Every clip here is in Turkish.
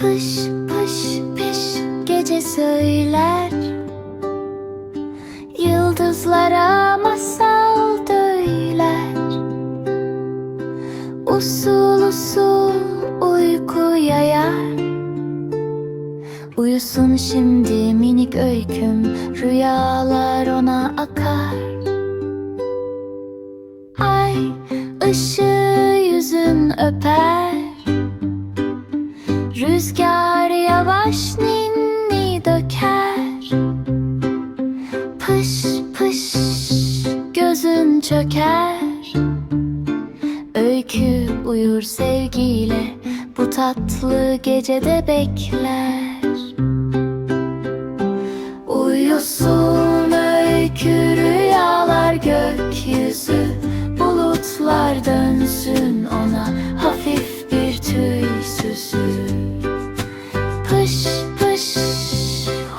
Pış pış pış gece söyler. Yıldızlara masal söyler Usul usul uyku yayar. Uyusun şimdi minik öyküm Rüyalar ona akar. Ay ışığı yüzün öper. Rüzgar yavaş ninni döker. Pış pış gözün çöker. Öykü uyur sevgiyle Bu tatlı gecede bekler. Uyusun öykü rüyalar gökyüzü Bulutlar dönsün Pış pış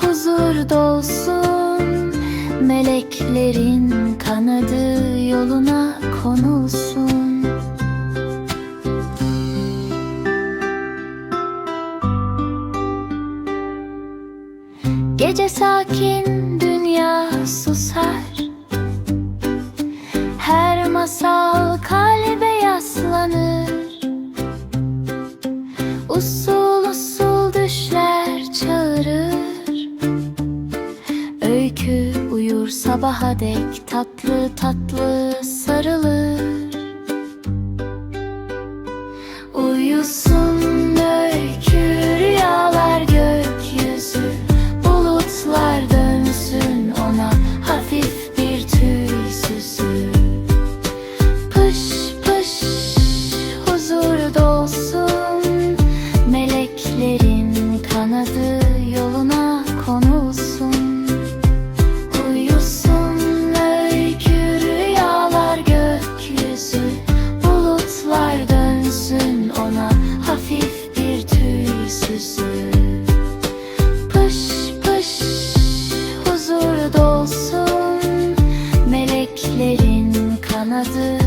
huzur dolsun. Meleklerin kanadı yoluna konulsun. Gece sakin dünya susar sabaha dek tatlı tatlı sarılır. Uyusun ず